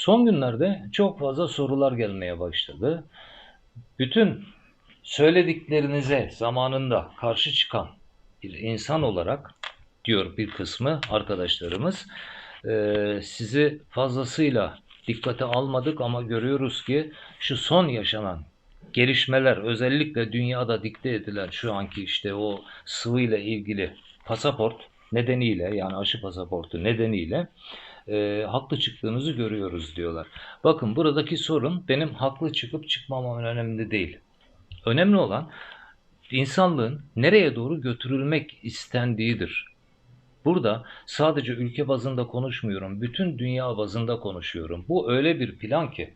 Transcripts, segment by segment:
Son günlerde çok fazla sorular gelmeye başladı. Bütün söylediklerinize zamanında karşı çıkan bir insan olarak diyor bir kısmı arkadaşlarımız eee, sizi fazlasıyla dikkate almadık ama görüyoruz ki şu son yaşanan gelişmeler özellikle dünyada dikte edilen şu anki işte o sıvıyla ilgili pasaport nedeniyle yani aşı pasaportu nedeniyle e, haklı çıktığınızı görüyoruz diyorlar. Bakın buradaki sorun benim haklı çıkıp çıkmamam önemli değil. Önemli olan insanlığın nereye doğru götürülmek istendiğidir. Burada sadece ülke bazında konuşmuyorum, bütün dünya bazında konuşuyorum. Bu öyle bir plan ki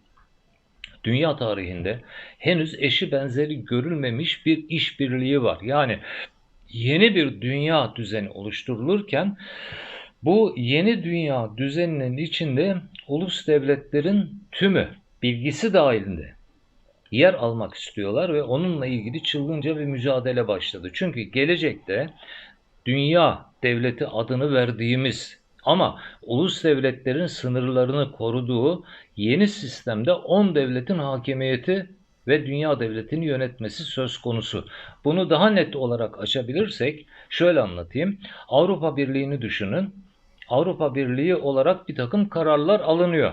dünya tarihinde henüz eşi benzeri görülmemiş bir işbirliği var. Yani yeni bir dünya düzeni oluşturulurken bu yeni dünya düzeninin içinde ulus devletlerin tümü bilgisi dahilinde yer almak istiyorlar ve onunla ilgili çılgınca bir mücadele başladı. Çünkü gelecekte dünya devleti adını verdiğimiz ama ulus devletlerin sınırlarını koruduğu yeni sistemde 10 devletin hakimiyeti ve dünya devletini yönetmesi söz konusu. Bunu daha net olarak açabilirsek şöyle anlatayım. Avrupa Birliği'ni düşünün. Avrupa Birliği olarak bir takım kararlar alınıyor.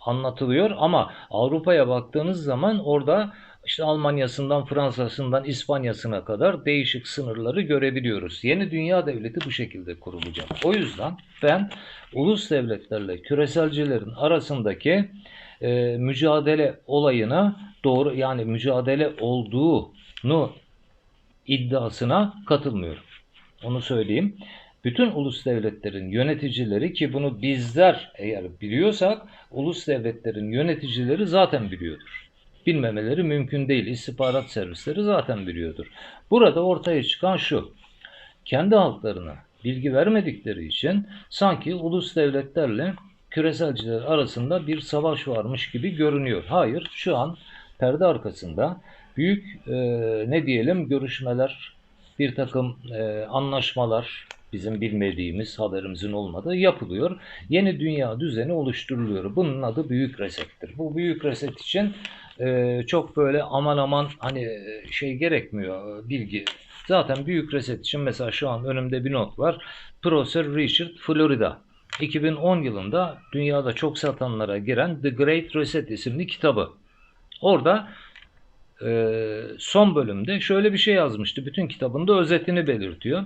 Anlatılıyor ama Avrupa'ya baktığınız zaman orada işte Almanya'sından Fransa'sından İspanya'sına kadar değişik sınırları görebiliyoruz. Yeni dünya devleti bu şekilde kurulacak. O yüzden ben ulus devletlerle küreselcilerin arasındaki e, mücadele olayına doğru yani mücadele olduğunu iddiasına katılmıyorum. Onu söyleyeyim. Bütün ulus devletlerin yöneticileri ki bunu bizler eğer biliyorsak ulus devletlerin yöneticileri zaten biliyordur. Bilmemeleri mümkün değil. İstihbarat servisleri zaten biliyordur. Burada ortaya çıkan şu. Kendi halklarına bilgi vermedikleri için sanki ulus devletlerle küreselciler arasında bir savaş varmış gibi görünüyor. Hayır, şu an perde arkasında büyük e, ne diyelim görüşmeler, bir takım e, anlaşmalar, bizim bilmediğimiz, haberimizin olmadığı yapılıyor. Yeni dünya düzeni oluşturuluyor. Bunun adı büyük resettir. Bu büyük reset için e, çok böyle aman aman hani e, şey gerekmiyor bilgi. Zaten büyük reset için mesela şu an önümde bir not var. Profesör Richard Florida 2010 yılında dünyada çok satanlara giren The Great Reset isimli kitabı. Orada e, son bölümde şöyle bir şey yazmıştı. Bütün kitabında özetini belirtiyor.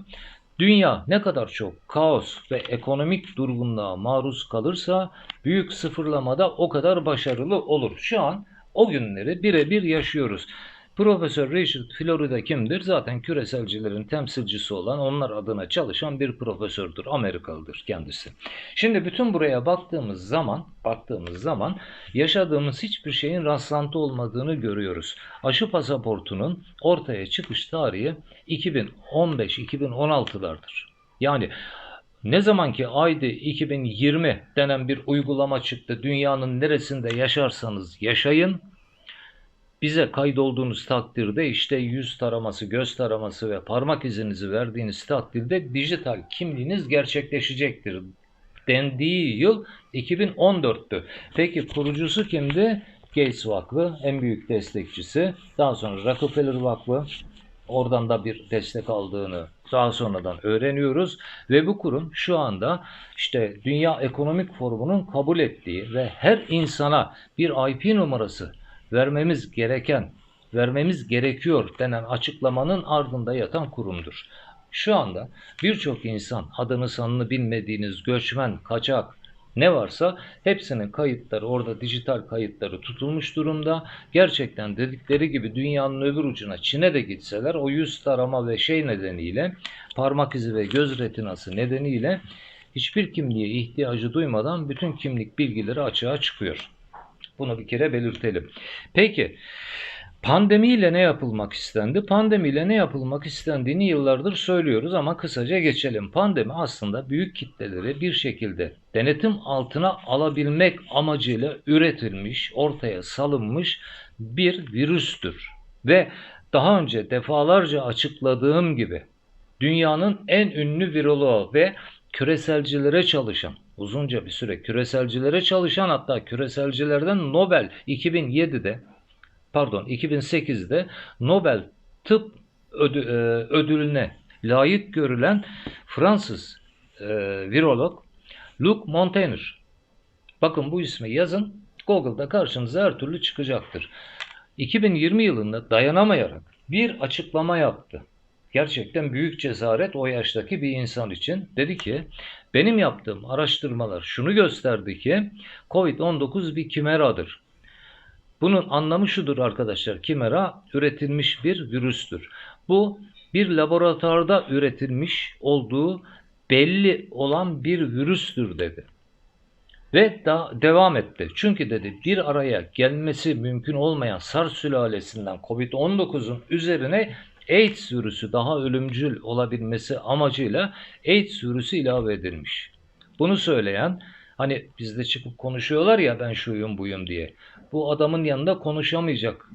Dünya ne kadar çok kaos ve ekonomik durgunluğa maruz kalırsa büyük sıfırlamada o kadar başarılı olur. Şu an o günleri birebir yaşıyoruz. Profesör Richard Florida kimdir? Zaten küreselcilerin temsilcisi olan onlar adına çalışan bir profesördür. Amerikalıdır kendisi. Şimdi bütün buraya baktığımız zaman, baktığımız zaman yaşadığımız hiçbir şeyin rastlantı olmadığını görüyoruz. Aşı pasaportunun ortaya çıkış tarihi 2015-2016'lardır. Yani ne zamanki aydı 2020 denen bir uygulama çıktı. Dünyanın neresinde yaşarsanız yaşayın bize kaydolduğunuz takdirde işte yüz taraması, göz taraması ve parmak izinizi verdiğiniz takdirde dijital kimliğiniz gerçekleşecektir dendiği yıl 2014'tü. Peki kurucusu kimdi? Gates Vakfı en büyük destekçisi. Daha sonra Rockefeller Vakfı oradan da bir destek aldığını daha sonradan öğreniyoruz ve bu kurum şu anda işte Dünya Ekonomik Forumu'nun kabul ettiği ve her insana bir IP numarası vermemiz gereken, vermemiz gerekiyor denen açıklamanın ardında yatan kurumdur. Şu anda birçok insan adını sanını bilmediğiniz göçmen, kaçak ne varsa hepsinin kayıtları orada dijital kayıtları tutulmuş durumda. Gerçekten dedikleri gibi dünyanın öbür ucuna Çin'e de gitseler o yüz tarama ve şey nedeniyle parmak izi ve göz retinası nedeniyle hiçbir kimliğe ihtiyacı duymadan bütün kimlik bilgileri açığa çıkıyor. Bunu bir kere belirtelim. Peki pandemiyle ne yapılmak istendi? Pandemiyle ne yapılmak istendiğini yıllardır söylüyoruz ama kısaca geçelim. Pandemi aslında büyük kitleleri bir şekilde denetim altına alabilmek amacıyla üretilmiş, ortaya salınmış bir virüstür. Ve daha önce defalarca açıkladığım gibi dünyanın en ünlü viroloğu ve küreselcilere çalışan, uzunca bir süre küreselcilere çalışan hatta küreselcilerden Nobel 2007'de pardon 2008'de Nobel Tıp e, ödülüne layık görülen Fransız e, virolog Luc Montagnier. Bakın bu ismi yazın. Google'da karşınıza her türlü çıkacaktır. 2020 yılında dayanamayarak bir açıklama yaptı. Gerçekten büyük cesaret o yaştaki bir insan için. Dedi ki benim yaptığım araştırmalar şunu gösterdi ki COVID-19 bir kimeradır. Bunun anlamı şudur arkadaşlar. Kimera üretilmiş bir virüstür. Bu bir laboratuvarda üretilmiş olduğu belli olan bir virüstür dedi. Ve da devam etti. Çünkü dedi bir araya gelmesi mümkün olmayan SARS sülalesinden COVID-19'un üzerine AIDS virüsü daha ölümcül olabilmesi amacıyla AIDS virüsü ilave edilmiş. Bunu söyleyen hani bizde çıkıp konuşuyorlar ya ben şuyum buyum diye. Bu adamın yanında konuşamayacak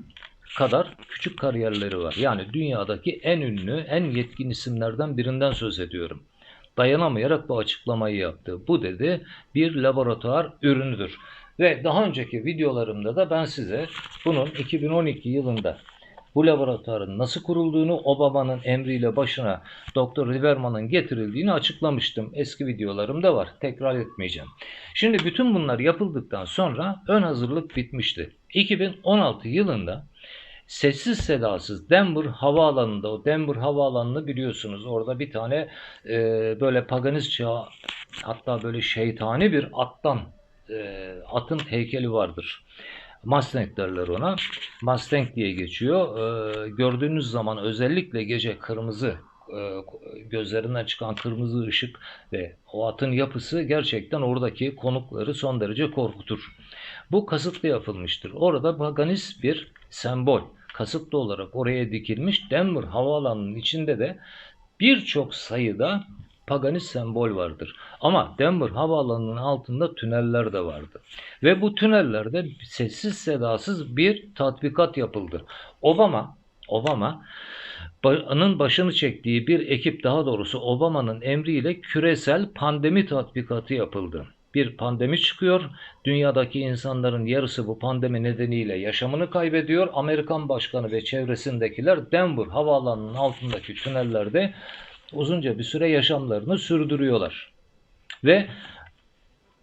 kadar küçük kariyerleri var. Yani dünyadaki en ünlü, en yetkin isimlerden birinden söz ediyorum dayanamayarak bu açıklamayı yaptı. Bu dedi bir laboratuvar ürünüdür. Ve daha önceki videolarımda da ben size bunun 2012 yılında bu laboratuvarın nasıl kurulduğunu, Obama'nın emriyle başına Dr. Lieberman'ın getirildiğini açıklamıştım. Eski videolarımda var. Tekrar etmeyeceğim. Şimdi bütün bunlar yapıldıktan sonra ön hazırlık bitmişti. 2016 yılında sessiz sedasız Denver havaalanında o Denver havaalanını biliyorsunuz orada bir tane e, böyle paganist çağı hatta böyle şeytani bir attan e, atın heykeli vardır. Mustang derler ona. Mustang diye geçiyor. E, gördüğünüz zaman özellikle gece kırmızı e, gözlerinden çıkan kırmızı ışık ve o atın yapısı gerçekten oradaki konukları son derece korkutur. Bu kasıtlı yapılmıştır. Orada paganist bir sembol kasıtlı olarak oraya dikilmiş Denver havaalanının içinde de birçok sayıda paganist sembol vardır. Ama Denver havaalanının altında tüneller de vardı. Ve bu tünellerde sessiz sedasız bir tatbikat yapıldı. Obama Obama Obama'nın başını çektiği bir ekip daha doğrusu Obama'nın emriyle küresel pandemi tatbikatı yapıldı bir pandemi çıkıyor. Dünyadaki insanların yarısı bu pandemi nedeniyle yaşamını kaybediyor. Amerikan başkanı ve çevresindekiler Denver havaalanının altındaki tünellerde uzunca bir süre yaşamlarını sürdürüyorlar. Ve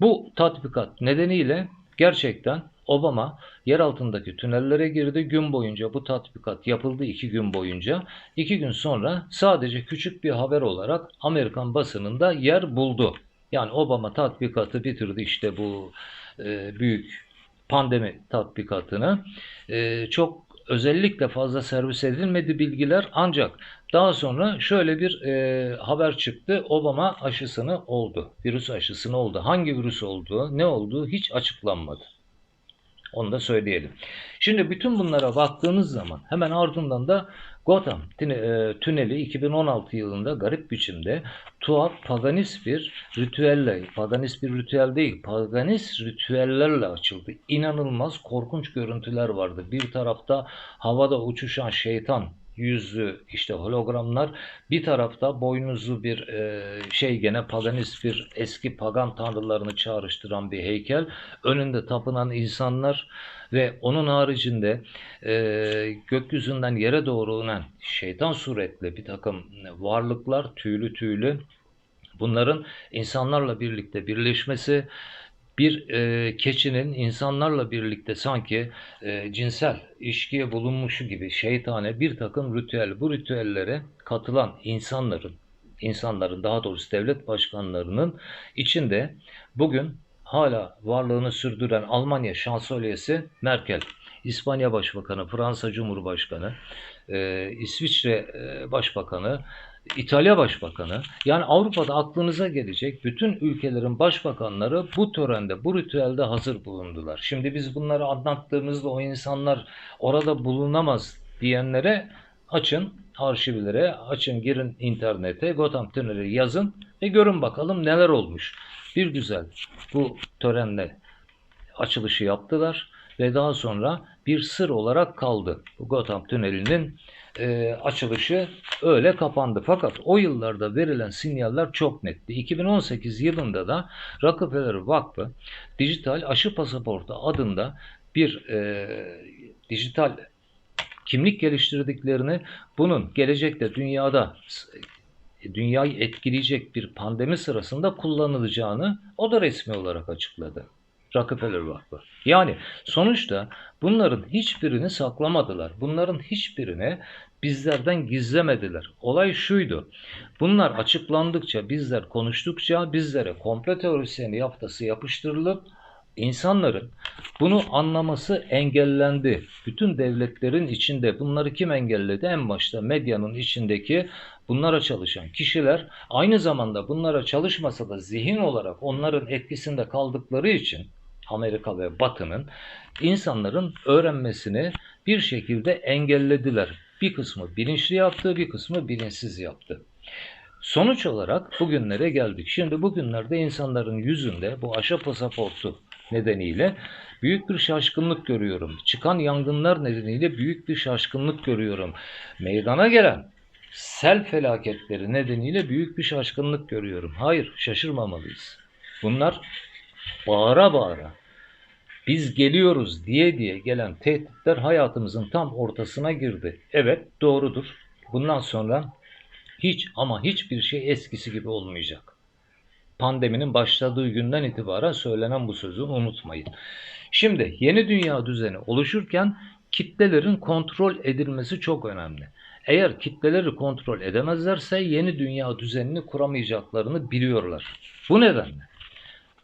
bu tatbikat nedeniyle gerçekten Obama yer altındaki tünellere girdi. Gün boyunca bu tatbikat yapıldı iki gün boyunca. İki gün sonra sadece küçük bir haber olarak Amerikan basınında yer buldu. Yani Obama tatbikatı bitirdi işte bu e, büyük pandemi tatbikatını. E, çok özellikle fazla servis edilmedi bilgiler ancak daha sonra şöyle bir e, haber çıktı. Obama aşısını oldu. Virüs aşısını oldu. Hangi virüs olduğu, ne olduğu hiç açıklanmadı. Onu da söyleyelim. Şimdi bütün bunlara baktığınız zaman hemen ardından da Gotham e, tüneli 2016 yılında garip biçimde tuhaf paganist bir ritüelle, paganist bir ritüel değil, paganist ritüellerle açıldı. İnanılmaz korkunç görüntüler vardı. Bir tarafta havada uçuşan şeytan yüzlü işte hologramlar. Bir tarafta boynuzlu bir e, şey gene paganist bir eski pagan tanrılarını çağrıştıran bir heykel. Önünde tapınan insanlar ve onun haricinde e, gökyüzünden yere doğru inen şeytan suretli bir takım varlıklar tüylü tüylü. Bunların insanlarla birlikte birleşmesi bir e, keçinin insanlarla birlikte sanki e, cinsel ilişkiye bulunmuşu gibi şeytane bir takım ritüel. Bu ritüellere katılan insanların, insanların daha doğrusu devlet başkanlarının içinde bugün hala varlığını sürdüren Almanya şansölyesi Merkel, İspanya Başbakanı, Fransa Cumhurbaşkanı, e, İsviçre e, Başbakanı, İtalya Başbakanı yani Avrupa'da aklınıza gelecek bütün ülkelerin başbakanları bu törende, bu ritüelde hazır bulundular. Şimdi biz bunları anlattığımızda o insanlar orada bulunamaz diyenlere açın arşivlere, açın girin internete, Gotham Tüneli yazın ve görün bakalım neler olmuş. Bir güzel bu törenle açılışı yaptılar ve daha sonra bir sır olarak kaldı. Bu Gotham Tüneli'nin e, açılışı öyle kapandı. Fakat o yıllarda verilen sinyaller çok netti. 2018 yılında da Rockefeller Vakfı Dijital Aşı Pasaportu adında bir e, dijital kimlik geliştirdiklerini bunun gelecekte dünyada dünyayı etkileyecek bir pandemi sırasında kullanılacağını o da resmi olarak açıkladı. Rockefeller Vakfı. Yani sonuçta bunların hiçbirini saklamadılar. Bunların hiçbirini bizlerden gizlemediler. Olay şuydu. Bunlar açıklandıkça, bizler konuştukça bizlere komplo teorisyeni yaftası yapıştırılıp insanların bunu anlaması engellendi. Bütün devletlerin içinde bunları kim engelledi? En başta medyanın içindeki bunlara çalışan kişiler aynı zamanda bunlara çalışmasa da zihin olarak onların etkisinde kaldıkları için Amerika ve Batı'nın insanların öğrenmesini bir şekilde engellediler. Bir kısmı bilinçli yaptı, bir kısmı bilinçsiz yaptı. Sonuç olarak bugünlere geldik. Şimdi bugünlerde insanların yüzünde bu aşı pasaportu nedeniyle büyük bir şaşkınlık görüyorum. Çıkan yangınlar nedeniyle büyük bir şaşkınlık görüyorum. Meydana gelen sel felaketleri nedeniyle büyük bir şaşkınlık görüyorum. Hayır, şaşırmamalıyız. Bunlar bağıra bağıra biz geliyoruz diye diye gelen tehditler hayatımızın tam ortasına girdi. Evet doğrudur. Bundan sonra hiç ama hiçbir şey eskisi gibi olmayacak. Pandeminin başladığı günden itibaren söylenen bu sözü unutmayın. Şimdi yeni dünya düzeni oluşurken kitlelerin kontrol edilmesi çok önemli. Eğer kitleleri kontrol edemezlerse yeni dünya düzenini kuramayacaklarını biliyorlar. Bu nedenle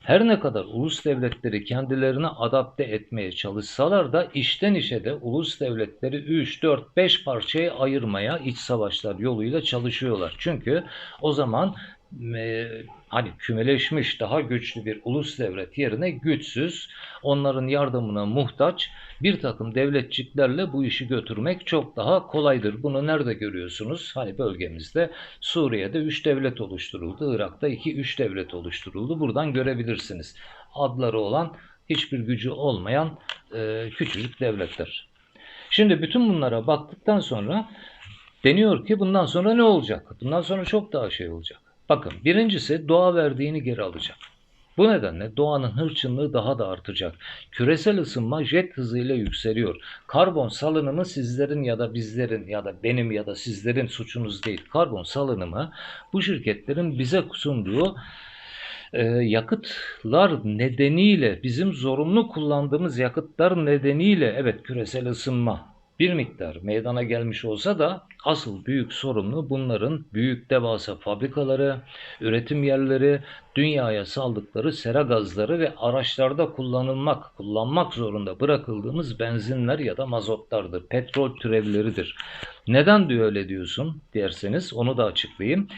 her ne kadar ulus devletleri kendilerini adapte etmeye çalışsalar da işten işe de ulus devletleri 3, 4, 5 parçaya ayırmaya iç savaşlar yoluyla çalışıyorlar. Çünkü o zaman e, hani kümeleşmiş daha güçlü bir ulus devlet yerine güçsüz, onların yardımına muhtaç bir takım devletçiklerle bu işi götürmek çok daha kolaydır. Bunu nerede görüyorsunuz? Hani bölgemizde Suriye'de 3 devlet oluşturuldu, Irak'ta 2-3 devlet oluşturuldu. Buradan görebilirsiniz. Adları olan hiçbir gücü olmayan e, küçücük devletler. Şimdi bütün bunlara baktıktan sonra deniyor ki bundan sonra ne olacak? Bundan sonra çok daha şey olacak. Bakın birincisi doğa verdiğini geri alacak. Bu nedenle doğanın hırçınlığı daha da artacak. Küresel ısınma jet hızıyla yükseliyor. Karbon salınımı sizlerin ya da bizlerin ya da benim ya da sizlerin suçunuz değil. Karbon salınımı bu şirketlerin bize sunduğu e, yakıtlar nedeniyle bizim zorunlu kullandığımız yakıtlar nedeniyle evet küresel ısınma bir miktar meydana gelmiş olsa da asıl büyük sorumlu bunların büyük devasa fabrikaları, üretim yerleri, dünyaya saldıkları sera gazları ve araçlarda kullanılmak, kullanmak zorunda bırakıldığımız benzinler ya da mazotlardır, petrol türevleridir. Neden diyor öyle diyorsun derseniz onu da açıklayayım.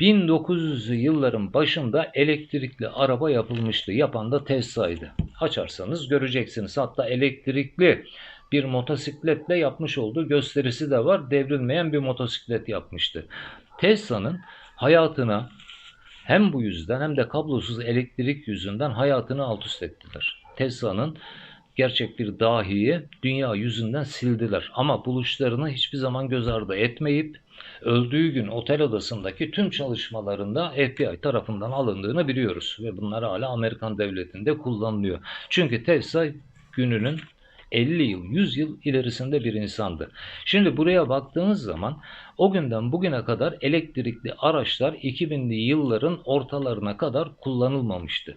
1900'lü yılların başında elektrikli araba yapılmıştı. Yapan da Tesla'ydı. Açarsanız göreceksiniz. Hatta elektrikli bir motosikletle yapmış olduğu gösterisi de var. Devrilmeyen bir motosiklet yapmıştı. Tesla'nın hayatına hem bu yüzden hem de kablosuz elektrik yüzünden hayatını alt üst ettiler. Tesla'nın gerçek bir dahiyi dünya yüzünden sildiler. Ama buluşlarını hiçbir zaman göz ardı etmeyip öldüğü gün otel odasındaki tüm çalışmalarında FBI tarafından alındığını biliyoruz. Ve bunlar hala Amerikan devletinde kullanılıyor. Çünkü Tesla gününün 50 yıl, 100 yıl ilerisinde bir insandı. Şimdi buraya baktığınız zaman o günden bugüne kadar elektrikli araçlar 2000'li yılların ortalarına kadar kullanılmamıştı.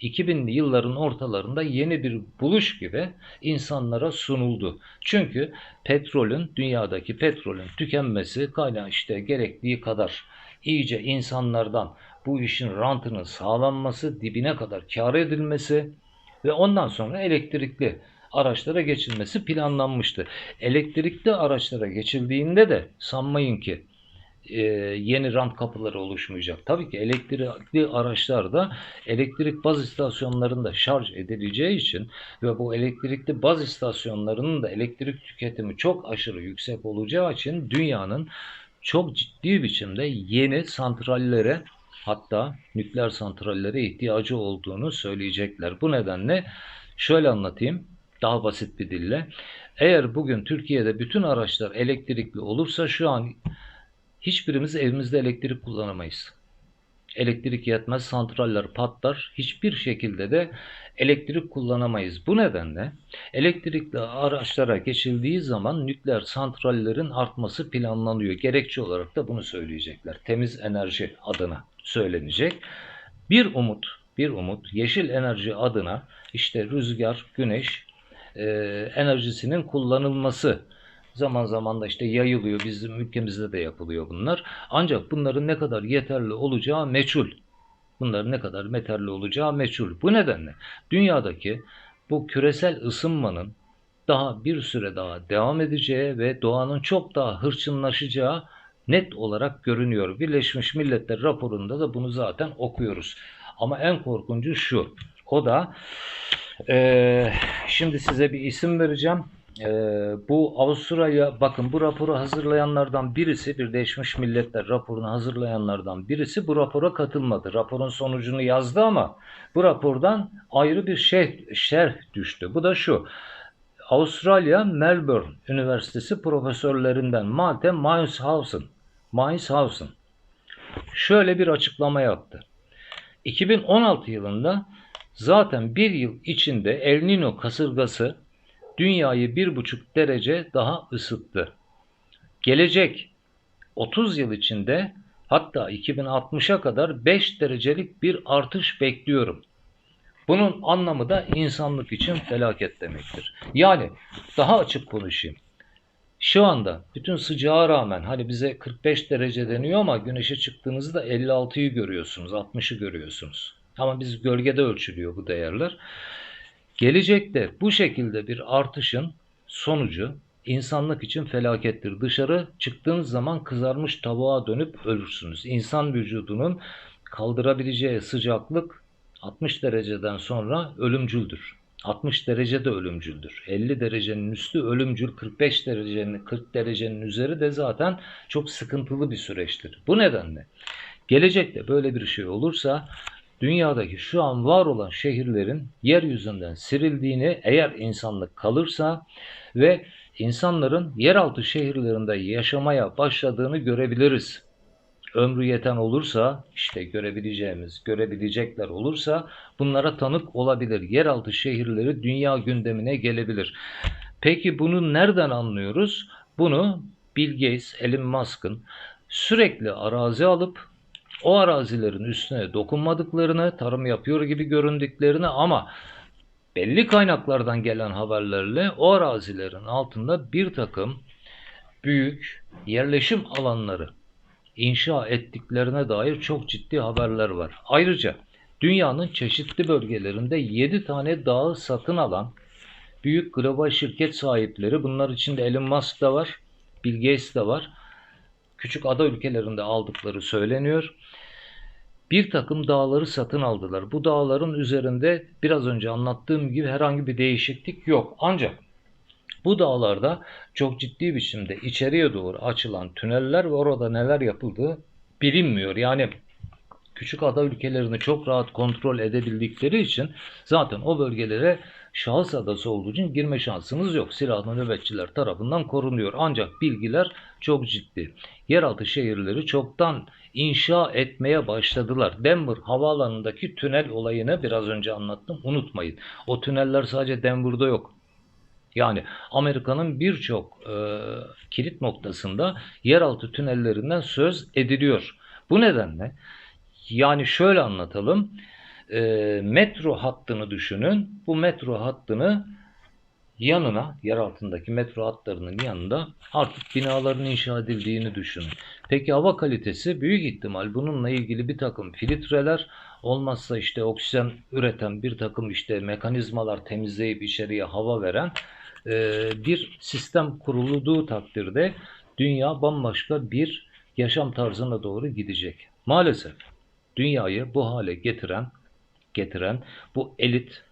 2000'li yılların ortalarında yeni bir buluş gibi insanlara sunuldu. Çünkü petrolün, dünyadaki petrolün tükenmesi kaynağı işte gerektiği kadar iyice insanlardan bu işin rantının sağlanması, dibine kadar kar edilmesi ve ondan sonra elektrikli araçlara geçilmesi planlanmıştı. Elektrikli araçlara geçildiğinde de sanmayın ki e, yeni rant kapıları oluşmayacak. Tabii ki elektrikli araçlarda elektrik baz istasyonlarında şarj edileceği için ve bu elektrikli baz istasyonlarının da elektrik tüketimi çok aşırı yüksek olacağı için dünyanın çok ciddi biçimde yeni santrallere hatta nükleer santrallere ihtiyacı olduğunu söyleyecekler. Bu nedenle şöyle anlatayım. Daha basit bir dille. Eğer bugün Türkiye'de bütün araçlar elektrikli olursa şu an hiçbirimiz evimizde elektrik kullanamayız. Elektrik yetmez, santraller patlar. Hiçbir şekilde de elektrik kullanamayız. Bu nedenle elektrikli araçlara geçildiği zaman nükleer santrallerin artması planlanıyor. Gerekçe olarak da bunu söyleyecekler. Temiz enerji adına söylenecek. Bir umut, bir umut yeşil enerji adına işte rüzgar, güneş e, enerjisinin kullanılması zaman zaman da işte yayılıyor. Bizim ülkemizde de yapılıyor bunlar. Ancak bunların ne kadar yeterli olacağı meçhul. Bunların ne kadar yeterli olacağı meçhul. Bu nedenle dünyadaki bu küresel ısınmanın daha bir süre daha devam edeceği ve doğanın çok daha hırçınlaşacağı net olarak görünüyor. Birleşmiş Milletler raporunda da bunu zaten okuyoruz. Ama en korkuncu şu. O da e, şimdi size bir isim vereceğim. E, bu Avustralya bakın bu raporu hazırlayanlardan birisi Birleşmiş Milletler raporunu hazırlayanlardan birisi bu rapora katılmadı. Raporun sonucunu yazdı ama bu rapordan ayrı bir şey şerh düştü. Bu da şu. Avustralya Melbourne Üniversitesi profesörlerinden Malte Meinshausen Meinshausen şöyle bir açıklama yaptı. 2016 yılında zaten bir yıl içinde El Nino kasırgası dünyayı bir buçuk derece daha ısıttı. Gelecek 30 yıl içinde hatta 2060'a kadar 5 derecelik bir artış bekliyorum. Bunun anlamı da insanlık için felaket demektir. Yani daha açık konuşayım. Şu anda bütün sıcağa rağmen hani bize 45 derece deniyor ama güneşe çıktığınızda 56'yı görüyorsunuz, 60'ı görüyorsunuz. Ama biz gölgede ölçülüyor bu değerler. Gelecekte bu şekilde bir artışın sonucu insanlık için felakettir. Dışarı çıktığınız zaman kızarmış tavuğa dönüp ölürsünüz. İnsan vücudunun kaldırabileceği sıcaklık 60 dereceden sonra ölümcüldür. 60 derece de ölümcüldür. 50 derecenin üstü ölümcül, 45 derecenin 40 derecenin üzeri de zaten çok sıkıntılı bir süreçtir. Bu nedenle gelecekte böyle bir şey olursa dünyadaki şu an var olan şehirlerin yeryüzünden sirildiğini eğer insanlık kalırsa ve insanların yeraltı şehirlerinde yaşamaya başladığını görebiliriz. Ömrü yeten olursa işte görebileceğimiz, görebilecekler olursa bunlara tanık olabilir. Yeraltı şehirleri dünya gündemine gelebilir. Peki bunu nereden anlıyoruz? Bunu Bill Gates, Elon Musk'ın sürekli arazi alıp o arazilerin üstüne dokunmadıklarını, tarım yapıyor gibi göründüklerini ama belli kaynaklardan gelen haberlerle o arazilerin altında bir takım büyük yerleşim alanları inşa ettiklerine dair çok ciddi haberler var. Ayrıca dünyanın çeşitli bölgelerinde 7 tane dağı satın alan büyük global şirket sahipleri bunlar içinde Elon Musk da var, Bill Gates de var. Küçük ada ülkelerinde aldıkları söyleniyor. Bir takım dağları satın aldılar. Bu dağların üzerinde biraz önce anlattığım gibi herhangi bir değişiklik yok. Ancak bu dağlarda çok ciddi biçimde içeriye doğru açılan tüneller ve orada neler yapıldığı bilinmiyor. Yani küçük ada ülkelerini çok rahat kontrol edebildikleri için zaten o bölgelere şahıs adası olduğu için girme şansınız yok. Silahlı nöbetçiler tarafından korunuyor. Ancak bilgiler çok ciddi. Yeraltı şehirleri çoktan inşa etmeye başladılar. Denver havaalanındaki tünel olayını biraz önce anlattım. Unutmayın. O tüneller sadece Denver'da yok. Yani Amerika'nın birçok e, kilit noktasında yeraltı tünellerinden söz ediliyor. Bu nedenle yani şöyle anlatalım. E, metro hattını düşünün. Bu metro hattını yanına, yer altındaki metro hatlarının yanında artık binaların inşa edildiğini düşünün. Peki hava kalitesi büyük ihtimal bununla ilgili bir takım filtreler olmazsa işte oksijen üreten bir takım işte mekanizmalar temizleyip içeriye hava veren e, bir sistem kurulduğu takdirde dünya bambaşka bir yaşam tarzına doğru gidecek. Maalesef dünyayı bu hale getiren getiren bu elit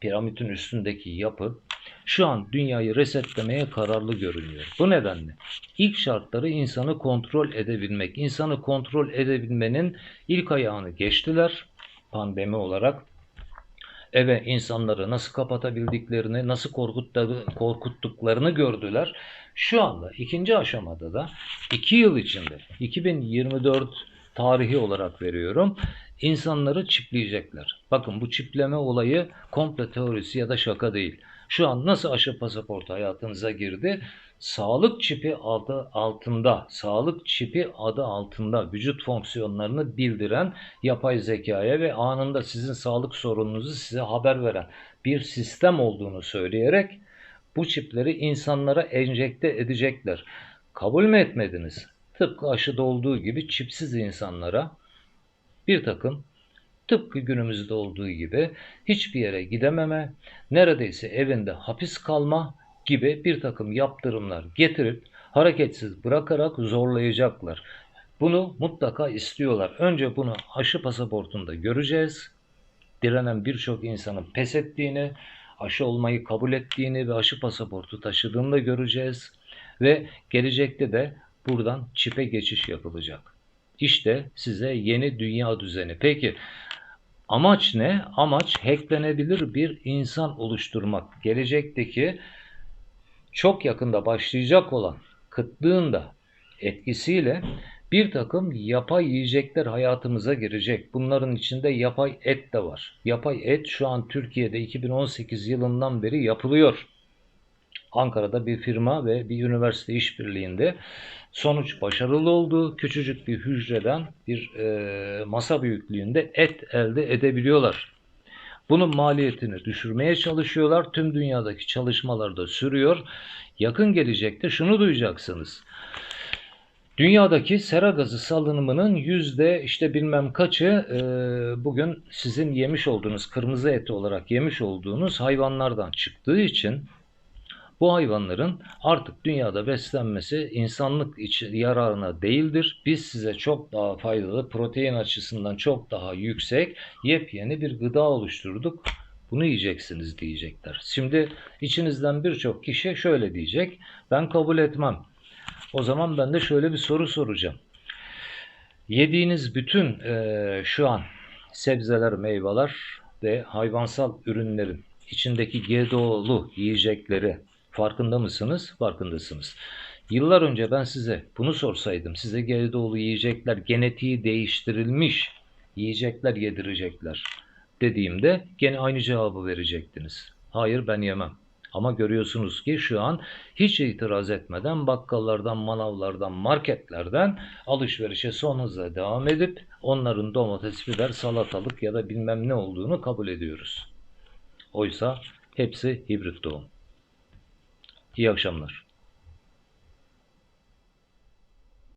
piramidin üstündeki yapı şu an dünyayı resetlemeye kararlı görünüyor. Bu nedenle ilk şartları insanı kontrol edebilmek. İnsanı kontrol edebilmenin ilk ayağını geçtiler pandemi olarak. eve insanları nasıl kapatabildiklerini, nasıl korkuttu- korkuttuklarını gördüler. Şu anda ikinci aşamada da 2 yıl içinde 2024 tarihi olarak veriyorum. İnsanları çipleyecekler. Bakın bu çipleme olayı komple teorisi ya da şaka değil. Şu an nasıl aşı pasaportu hayatınıza girdi? Sağlık çipi adı altında, sağlık çipi adı altında vücut fonksiyonlarını bildiren yapay zekaya ve anında sizin sağlık sorununuzu size haber veren bir sistem olduğunu söyleyerek bu çipleri insanlara enjekte edecekler. Kabul mü etmediniz? Tıpkı aşıda olduğu gibi çipsiz insanlara bir takım tıpkı günümüzde olduğu gibi hiçbir yere gidememe, neredeyse evinde hapis kalma gibi bir takım yaptırımlar getirip hareketsiz bırakarak zorlayacaklar. Bunu mutlaka istiyorlar. Önce bunu aşı pasaportunda göreceğiz. Direnen birçok insanın pes ettiğini, aşı olmayı kabul ettiğini ve aşı pasaportu taşıdığını da göreceğiz. Ve gelecekte de buradan çipe geçiş yapılacak. İşte size yeni dünya düzeni. Peki amaç ne? Amaç hacklenebilir bir insan oluşturmak. Gelecekteki çok yakında başlayacak olan kıtlığın da etkisiyle bir takım yapay yiyecekler hayatımıza girecek. Bunların içinde yapay et de var. Yapay et şu an Türkiye'de 2018 yılından beri yapılıyor. Ankara'da bir firma ve bir üniversite işbirliğinde sonuç başarılı oldu. Küçücük bir hücreden bir e, masa büyüklüğünde et elde edebiliyorlar. Bunun maliyetini düşürmeye çalışıyorlar. Tüm dünyadaki çalışmalar da sürüyor. Yakın gelecekte şunu duyacaksınız. Dünyadaki sera gazı salınımının yüzde işte bilmem kaçı e, bugün sizin yemiş olduğunuz kırmızı eti olarak yemiş olduğunuz hayvanlardan çıktığı için bu hayvanların artık dünyada beslenmesi insanlık için yararına değildir. Biz size çok daha faydalı, protein açısından çok daha yüksek yepyeni bir gıda oluşturduk. Bunu yiyeceksiniz diyecekler. Şimdi içinizden birçok kişi şöyle diyecek. Ben kabul etmem. O zaman ben de şöyle bir soru soracağım. Yediğiniz bütün eee, şu an sebzeler, meyveler ve hayvansal ürünlerin içindeki GDO'lu yiyecekleri farkında mısınız? Farkındasınız. Yıllar önce ben size bunu sorsaydım, size GDO'lu yiyecekler, genetiği değiştirilmiş yiyecekler yedirecekler dediğimde gene aynı cevabı verecektiniz. Hayır ben yemem. Ama görüyorsunuz ki şu an hiç itiraz etmeden bakkallardan, manavlardan, marketlerden alışverişe son hızla devam edip onların domates, biber, salatalık ya da bilmem ne olduğunu kabul ediyoruz. Oysa hepsi hibrit doğum. İyi akşamlar.